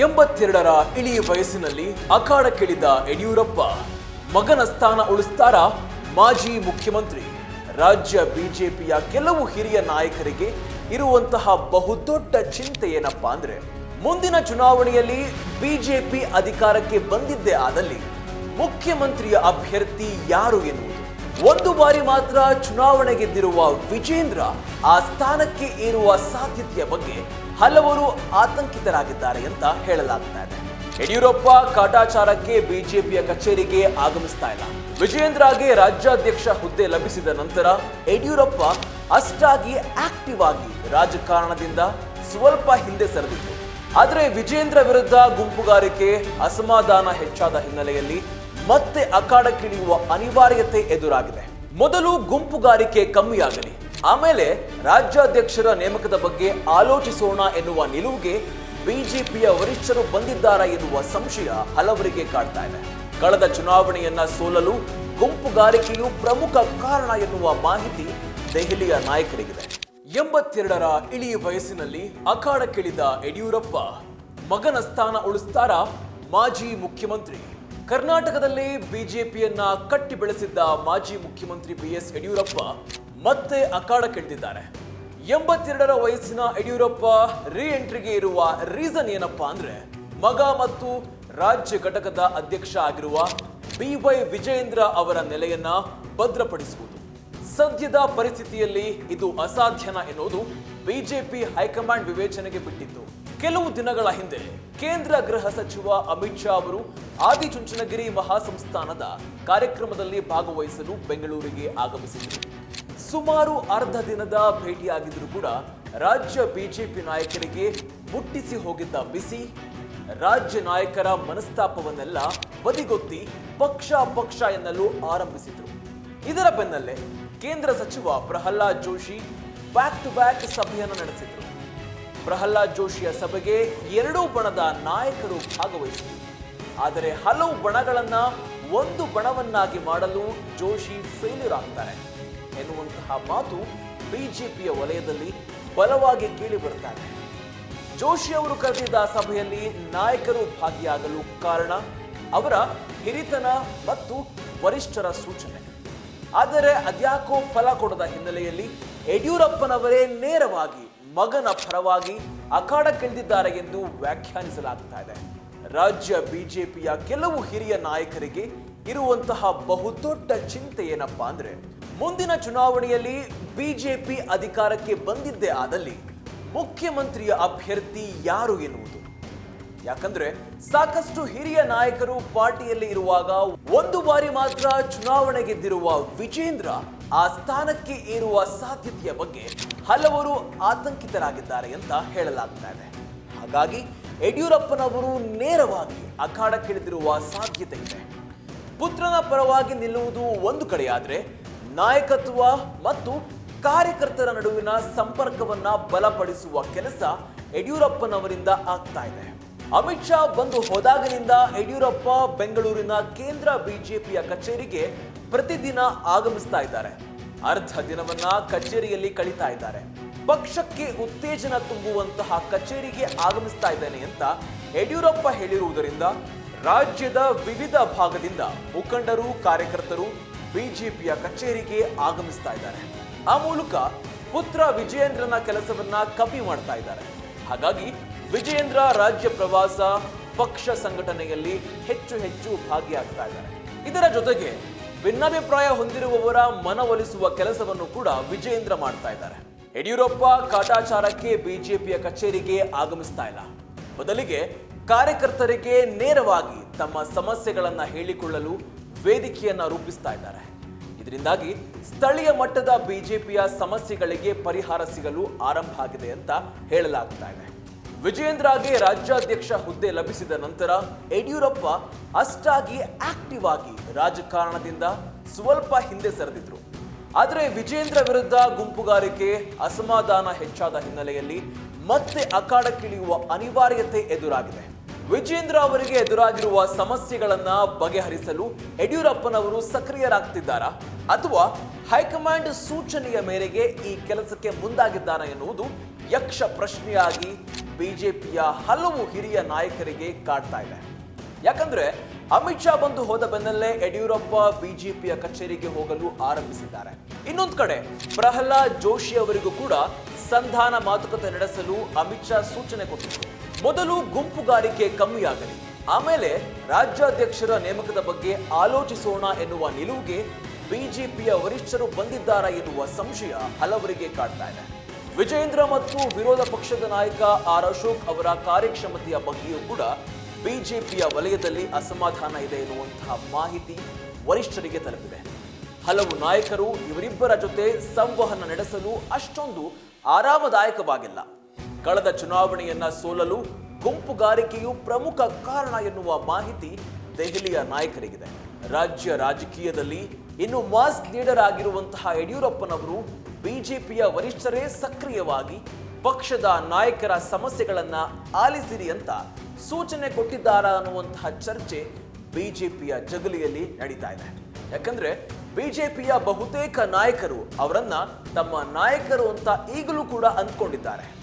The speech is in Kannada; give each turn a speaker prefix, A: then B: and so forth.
A: ಎಂಬತ್ತೆರಡರ ಇಳಿ ವಯಸ್ಸಿನಲ್ಲಿ ಅಖಾಡಕ್ಕಿಳಿದ ಯಡಿಯೂರಪ್ಪ, ಮಗನ ಸ್ಥಾನ ಉಳಿಸ್ತಾರ ಮಾಜಿ ಮುಖ್ಯಮಂತ್ರಿ. ರಾಜ್ಯ ಬಿಜೆಪಿಯ ಕೆಲವು ಹಿರಿಯ ನಾಯಕರಿಗೆ ಇರುವಂತಹ ಬಹುದೊಡ್ಡ ಚಿಂತೆ ಏನಪ್ಪಾ ಅಂದ್ರೆ, ಮುಂದಿನ ಚುನಾವಣೆಯಲ್ಲಿ ಬಿಜೆಪಿ ಅಧಿಕಾರಕ್ಕೆ ಬಂದಿದ್ದೇ ಆದಲ್ಲಿ ಮುಖ್ಯಮಂತ್ರಿಯ ಅಭ್ಯರ್ಥಿ ಯಾರು ಎನ್ನುವುದು. ಒಂದು ಬಾರಿ ಮಾತ್ರ ಚುನಾವಣೆ ಗೆದ್ದಿರುವ ವಿಜೇಂದ್ರ ಆ ಸ್ಥಾನಕ್ಕೆ ಏರುವ ಸಾಧ್ಯತೆಯ ಬಗ್ಗೆ ಹಲವರು ಆತಂಕಿತರಾಗಿದ್ದಾರೆ ಅಂತ ಹೇಳಲಾಗ್ತಾ ಇದೆ. ಯಡಿಯೂರಪ್ಪ ಕಾಟಾಚಾರಕ್ಕೆ ಬಿಜೆಪಿಯ ಕಚೇರಿಗೆ ಆಗಮಿಸ್ತಾ ಇಲ್ಲ. ವಿಜಯೇಂದ್ರಗೆ ರಾಜ್ಯಾಧ್ಯಕ್ಷ ಹುದ್ದೆ ಲಭಿಸಿದ ನಂತರ ಯಡಿಯೂರಪ್ಪ ಅಷ್ಟಾಗಿ ಆಕ್ಟಿವ್ ಆಗಿ ರಾಜಕಾರಣದಿಂದ ಸ್ವಲ್ಪ ಹಿಂದೆ ಸರಿದಿತ್ತು ಆದರೆ ವಿಜೇಂದ್ರ ವಿರುದ್ಧ ಗುಂಪುಗಾರಿಕೆ ಅಸಮಾಧಾನ ಹೆಚ್ಚಾದ ಹಿನ್ನೆಲೆಯಲ್ಲಿ ಮತ್ತೆ ಅಖಾಡಕ್ಕಿಳಿಯುವ ಅನಿವಾರ್ಯತೆ ಎದುರಾಗಿದೆ. ಮೊದಲು ಗುಂಪುಗಾರಿಕೆ ಕಮ್ಮಿಯಾಗಲಿ ಆಮೇಲೆ ರಾಜ್ಯಾಧ್ಯಕ್ಷರ ನೇಮಕದ ಬಗ್ಗೆ ಆಲೋಚಿಸೋಣ ಎನ್ನುವ ನಿಲುವಿಗೆ ಬಿಜೆಪಿಯ ವರಿಷ್ಠರು ಬಂದಿದ್ದಾರಾ ಎನ್ನುವ ಸಂಶಯ ಹಲವರಿಗೆ ಕಾಡ್ತಾ ಇದೆ. ಕಳೆದ ಚುನಾವಣೆಯನ್ನ ಸೋಲಲು ಗುಂಪುಗಾರಿಕೆಯು ಪ್ರಮುಖ ಕಾರಣ ಎನ್ನುವ ಮಾಹಿತಿ ದೆಹಲಿಯ ನಾಯಕರಿಗಿದೆ. ಎಂಬತ್ತೆರಡರ ಇಳಿ ವಯಸ್ಸಿನಲ್ಲಿ ಅಖಾಡಕ್ಕಿಳಿದ ಯಡಿಯೂರಪ್ಪ, ಮಗನ ಸ್ಥಾನ ಉಳಿಸ್ತಾರ ಮಾಜಿ ಮುಖ್ಯಮಂತ್ರಿ. ಕರ್ನಾಟಕದಲ್ಲಿ ಬಿಜೆಪಿಯನ್ನ ಕಟ್ಟಿ ಬೆಳೆಸಿದ್ದ ಮಾಜಿ ಮುಖ್ಯಮಂತ್ರಿ ಬಿ ಎಸ್ ಯಡಿಯೂರಪ್ಪ ಮತ್ತೆ ಅಖಾಡಕ್ಕಿಳಿದಿದ್ದಾರೆ. ಎಂಬತ್ತೆರಡರ ವಯಸ್ಸಿನ ಯಡಿಯೂರಪ್ಪ ರೀ ಎಂಟ್ರಿಗೆ ಇರುವ ರೀಸನ್ ಏನಪ್ಪಾ ಅಂದ್ರೆ, ಮಗ ಮತ್ತು ರಾಜ್ಯ ಘಟಕದ ಅಧ್ಯಕ್ಷ ಆಗಿರುವ ಬಿ ವೈ ವಿಜಯೇಂದ್ರ ಅವರ ನೆಲೆಯನ್ನ ಭದ್ರಪಡಿಸುವುದು. ಸದ್ಯದ ಪರಿಸ್ಥಿತಿಯಲ್ಲಿ ಇದು ಅಸಾಧ್ಯನ ಎನ್ನುವುದು ಬಿಜೆಪಿ ಹೈಕಮಾಂಡ್ ವಿವೇಚನೆಗೆ ಬಿಟ್ಟಿತ್ತು ಕೆಲವು ದಿನಗಳ ಹಿಂದೆ ಕೇಂದ್ರ ಗೃಹ ಸಚಿವ ಅಮಿತ್ ಶಾ ಅವರು ಆದಿಚುಂಚನಗಿರಿ ಮಹಾಸಂಸ್ಥಾನದ ಕಾರ್ಯಕ್ರಮದಲ್ಲಿ ಭಾಗವಹಿಸಲು ಬೆಂಗಳೂರಿಗೆ ಆಗಮಿಸಿದರು ಸುಮಾರು ಅರ್ಧ ದಿನದ ಭೇಟಿಯಾಗಿದ್ದರೂ ಕೂಡ ರಾಜ್ಯ ಬಿಜೆಪಿ ನಾಯಕರಿಗೆ ಮುಟ್ಟಿಸಿ ಹೋಗಿದ್ದ ಬಿಸಿ, ರಾಜ್ಯ ನಾಯಕರ ಮನಸ್ತಾಪವನ್ನೆಲ್ಲ ಬದಿಗೊತ್ತಿ ಪಕ್ಷ ಪಕ್ಷ ಎನ್ನಲು ಆರಂಭಿಸಿದರು. ಇದರ ಬೆನ್ನಲ್ಲೇ ಕೇಂದ್ರ ಸಚಿವ Prahlad Joshi back to back ಸಭೆಯನ್ನು ನಡೆಸಿದರು. ಪ್ರಹ್ಲಾದ್ ಜೋಶಿಯ ಸಭೆಗೆ ಎರಡೂ ಬಣದ ನಾಯಕರು ಭಾಗವಹಿಸಿದರು. ಆದರೆ ಹಲವು ಬಣಗಳನ್ನು ಒಂದು ಬಣವನ್ನಾಗಿ ಮಾಡಲು ಜೋಶಿ ಫೇಲ್ಯೂರ್ ಆಗ್ತಾರೆ. ಎನ್ನುವಂತಹ ಮಾತು ಬಿಜೆಪಿಯ ವಲಯದಲ್ಲಿ ಬಲವಾಗಿ ಕೇಳಿ ಬರುತ್ತಾರೆ. ಜೋಶಿ ಅವರು ಕರೆದಿದ್ದ ಸಭೆಯಲ್ಲಿ ನಾಯಕರು ಭಾಗಿಯಾಗಲು ಕಾರಣ ಅವರ ಹಿರಿತನ ಮತ್ತು ವರಿಷ್ಠರ ಸೂಚನೆ. ಆದರೆ ಅದ್ಯಾಕೋ ಫಲ ಕೊಡದ ಹಿನ್ನೆಲೆಯಲ್ಲಿ ಯಡಿಯೂರಪ್ಪನವರೇ ನೇರವಾಗಿ ಮಗನ ಪರವಾಗಿ ಅಖಾಡಕ್ಕಿಳಿದಿದ್ದಾರೆ ಎಂದು ವ್ಯಾಖ್ಯಾನಿಸಲಾಗ್ತಾ ಇದೆ. ರಾಜ್ಯ ಬಿಜೆಪಿಯ ಕೆಲವು ಹಿರಿಯ ನಾಯಕರಿಗೆ ಇರುವಂತಹ ಬಹುದೊಡ್ಡ ಚಿಂತೆ ಏನಪ್ಪಾ ಅಂದ್ರೆ ಮುಂದಿನ ಚುನಾವಣೆಯಲ್ಲಿ ಬಿಜೆಪಿ ಅಧಿಕಾರಕ್ಕೆ ಬಂದಿದ್ದೇ ಆದಲ್ಲಿ ಮುಖ್ಯಮಂತ್ರಿಯ ಅಭ್ಯರ್ಥಿ ಯಾರು ಎನ್ನುವುದು? ಯಾಕಂದ್ರೆ ಸಾಕಷ್ಟು ಹಿರಿಯ ನಾಯಕರು ಪಾರ್ಟಿಯಲ್ಲಿ ಇರುವಾಗ ಒಂದು ಬಾರಿ ಮಾತ್ರ ಚುನಾವಣೆ ಗೆದ್ದಿರುವ ವಿಜೇಂದ್ರ ಆ ಸ್ಥಾನಕ್ಕೆ ಏರುವ ಸಾಧ್ಯತೆಯ ಬಗ್ಗೆ ಹಲವರು ಆತಂಕಿತರಾಗಿದ್ದಾರೆ ಅಂತ ಹೇಳಲಾಗ್ತಾ ಇದೆ. ಹಾಗಾಗಿ ಯಡಿಯೂರಪ್ಪನವರು ನೇರವಾಗಿ ಅಖಾಡಕ್ಕಿಳಿದಿರುವ ಸಾಧ್ಯತೆ ಇದೆ. ಪುತ್ರನ ಪರವಾಗಿ ನಿಲ್ಲುವುದು ಒಂದು ಕಡೆಯಾದ್ರೆ ನಾಯಕತ್ವ ಮತ್ತು ಕಾರ್ಯಕರ್ತರ ನಡುವಿನ ಸಂಪರ್ಕವನ್ನ ಬಲಪಡಿಸುವ ಕೆಲಸ ಯಡಿಯೂರಪ್ಪನವರಿಂದ ಆಗ್ತಾ ಇದೆ. ಅಮಿತ್ ಶಾ ಬಂದು ಹೋದಾಗಲಿಂದ ಯಡಿಯೂರಪ್ಪ ಬೆಂಗಳೂರಿನ ಕೇಂದ್ರ ಬಿಜೆಪಿಯ ಕಚೇರಿಗೆ ಪ್ರತಿದಿನ ಆಗಮಿಸ್ತಾ ಇದ್ದಾರೆ. ಅರ್ಧ ದಿನವನ್ನ ಕಚೇರಿಯಲ್ಲಿ ಕಳೀತಾ ಇದ್ದಾರೆ. ಪಕ್ಷಕ್ಕೆ ಉತ್ತೇಜನ ತುಂಬುವಂತಹ ಕಚೇರಿಗೆ ಆಗಮಿಸ್ತಾ ಇದ್ದೇನೆ ಅಂತ ಯಡಿಯೂರಪ್ಪ ಹೇಳಿರುವುದರಿಂದ ರಾಜ್ಯದ ವಿವಿಧ ಭಾಗದಿಂದ ಮುಖಂಡರು, ಕಾರ್ಯಕರ್ತರು ಬಿಜೆಪಿಯ ಕಚೇರಿಗೆ ಆಗಮಿಸ್ತಾ ಇದ್ದಾರೆ. ಆ ಮೂಲಕ ಪುತ್ರ ವಿಜಯೇಂದ್ರನ ಕೆಲಸವನ್ನ ಕಮ್ಮಿ ಮಾಡ್ತಾ ಇದ್ದಾರೆ. ಹಾಗಾಗಿ ವಿಜಯೇಂದ್ರ ರಾಜ್ಯ ಪ್ರವಾಸ ಪಕ್ಷ ಸಂಘಟನೆಯಲ್ಲಿ ಹೆಚ್ಚು ಹೆಚ್ಚು ಭಾಗಿಯಾಗ್ತಾ ಇದ್ದಾರೆ. ಇದರ ಜೊತೆಗೆ ಭಿನ್ನಾಭಿಪ್ರಾಯ ಹೊಂದಿರುವವರ ಮನವೊಲಿಸುವ ಕೆಲಸವನ್ನು ಕೂಡ ವಿಜಯೇಂದ್ರ ಮಾಡ್ತಾ ಇದ್ದಾರೆ. ಯಡಿಯೂರಪ್ಪ ಕಾಟಾಚಾರಕ್ಕೆ ಬಿಜೆಪಿಯ ಕಚೇರಿಗೆ ಆಗಮಿಸ್ತಾ ಇಲ್ಲ. ಬದಲಿಗೆ ಕಾರ್ಯಕರ್ತರಿಗೆ ನೇರವಾಗಿ ತಮ್ಮ ಸಮಸ್ಯೆಗಳನ್ನ ಹೇಳಿಕೊಳ್ಳಲು ವೇದಿಕೆಯನ್ನ ರೂಪಿಸ್ತಾ ಇದ್ದಾರೆ. ಇದರಿಂದಾಗಿ ಸ್ಥಳೀಯ ಮಟ್ಟದ ಬಿಜೆಪಿಯ ಸಮಸ್ಯೆಗಳಿಗೆ ಪರಿಹಾರ ಸಿಗಲು ಆರಂಭ ಆಗಿದೆ ಅಂತ ಹೇಳಲಾಗ್ತಾ ಇದೆ. ವಿಜಯೇಂದ್ರಗೆ ರಾಜ್ಯಾಧ್ಯಕ್ಷ ಹುದ್ದೆ ಲಭಿಸಿದ ನಂತರ ಯಡಿಯೂರಪ್ಪ ಅಷ್ಟಾಗಿ ಆಕ್ಟಿವ್ ಆಗಿ ರಾಜಕಾರಣದಿಂದ ಸ್ವಲ್ಪ ಹಿಂದೆ ಸರಿದಿದ್ರು. ಆದರೆ ವಿಜೇಂದ್ರ ವಿರುದ್ಧ ಗುಂಪುಗಾರಿಕೆ, ಅಸಮಾಧಾನ ಹೆಚ್ಚಾದ ಹಿನ್ನೆಲೆಯಲ್ಲಿ ಮತ್ತೆ ಅಖಾಡಕ್ಕಿಳಿಯುವ ಅನಿವಾರ್ಯತೆ ಎದುರಾಗಿದೆ. ವಿಜೇಂದ್ರ ಅವರಿಗೆ ಎದುರಾಗಿರುವ ಸಮಸ್ಯೆಗಳನ್ನ ಬಗೆಹರಿಸಲು ಯಡಿಯೂರಪ್ಪನವರು ಸಕ್ರಿಯರಾಗ್ತಿದ್ದಾರಾ? ಅಥವಾ ಹೈಕಮಾಂಡ್ ಸೂಚನೆಯ ಮೇರೆಗೆ ಈ ಕೆಲಸಕ್ಕೆ ಮುಂದಾಗಿದ್ದಾರಾ ಎನ್ನುವುದು ಯಕ್ಷ ಪ್ರಶ್ನೆಯಾಗಿ ಬಿಜೆಪಿಯ ಹಲವು ಹಿರಿಯ ನಾಯಕರಿಗೆ ಕಾಡ್ತಾ ಇದೆ. ಯಾಕಂದ್ರೆ ಅಮಿತ್ ಶಾ ಬಂದು ಹೋದ ಬೆನ್ನಲ್ಲೇ ಯಡಿಯೂರಪ್ಪ ಬಿಜೆಪಿಯ ಕಚೇರಿಗೆ ಹೋಗಲು ಆರಂಭಿಸಿದ್ದಾರೆ. ಇನ್ನೊಂದು ಕಡೆ ಪ್ರಹ್ಲಾದ್ ಜೋಶಿ ಅವರಿಗೂ ಕೂಡ ಸಂಧಾನ ಮಾತುಕತೆ ನಡೆಸಲು ಅಮಿತ್ ಶಾ ಸೂಚನೆ ಕೊಟ್ಟಿದ್ರು. ಮೊದಲು ಗುಂಪುಗಾರಿಕೆ ಕಮ್ಮಿಯಾಗಲಿ. ಆಮೇಲೆ ರಾಜ್ಯಾಧ್ಯಕ್ಷರ ನೇಮಕದ ಬಗ್ಗೆ ಆಲೋಚಿಸೋಣ ಎನ್ನುವ ನಿಲುವಿಗೆ ಬಿಜೆಪಿಯ ವರಿಷ್ಠರು ಬಂದಿದ್ದಾರಾ ಎನ್ನುವ ಸಂಶಯ ಹಲವರಿಗೆ ಕಾಡ್ತಾ ಇದೆ. ವಿಜೇಂದ್ರ ಮತ್ತು ವಿರೋಧ ಪಕ್ಷದ ನಾಯಕ ಆರ್ ಅಶೋಕ್ ಅವರ ಕಾರ್ಯಕ್ಷಮತೆಯ ಬಗ್ಗೆಯೂ ಕೂಡ ಬಿಜೆಪಿಯ ವಲಯದಲ್ಲಿ ಅಸಮಾಧಾನ ಇದೆ ಎನ್ನುವಂತಹ ಮಾಹಿತಿ ವರಿಷ್ಠರಿಗೆ ತಲುಪಿದೆ. ಹಲವು ನಾಯಕರು ಇವರಿಬ್ಬರ ಜೊತೆ ಸಂವಹನ ನಡೆಸಲು ಅಷ್ಟೊಂದು ಆರಾಮದಾಯಕವಾಗಿಲ್ಲ. ಕಳೆದ ಚುನಾವಣೆಯನ್ನ ಸೋಲಲು ಗುಂಪುಗಾರಿಕೆಯು ಪ್ರಮುಖ ಕಾರಣ ಎನ್ನುವ ಮಾಹಿತಿ ದೆಹಲಿಯ ನಾಯಕರಿಗಿದೆ. ರಾಜ್ಯ ರಾಜಕೀಯದಲ್ಲಿ ಇನ್ನು ಮಾಸ್ ಲೀಡರ್ ಆಗಿರುವಂತಹ ಯಡಿಯೂರಪ್ಪನವರು ಬಿಜೆಪಿಯ ವರಿಷ್ಠರೇ ಸಕ್ರಿಯವಾಗಿ ಪಕ್ಷದ ನಾಯಕರ ಸಮಸ್ಯೆಗಳನ್ನ ಆಲಿಸಿರಿ ಅಂತ ಸೂಚನೆ ಕೊಟ್ಟಿದ್ದಾರಾ ಅನ್ನುವಂತಹ ಚರ್ಚೆ ಬಿಜೆಪಿಯ ಜಗಲಿಯಲ್ಲಿ ನಡೀತಾ ಇದೆ. ಯಾಕಂದ್ರೆ ಬಿಜೆಪಿಯ ಬಹುತೇಕ ನಾಯಕರು ಅವರನ್ನ ತಮ್ಮ ನಾಯಕರು ಅಂತ ಈಗಲೂ ಕೂಡ ಅಂದ್ಕೊಂಡಿದ್ದಾರೆ.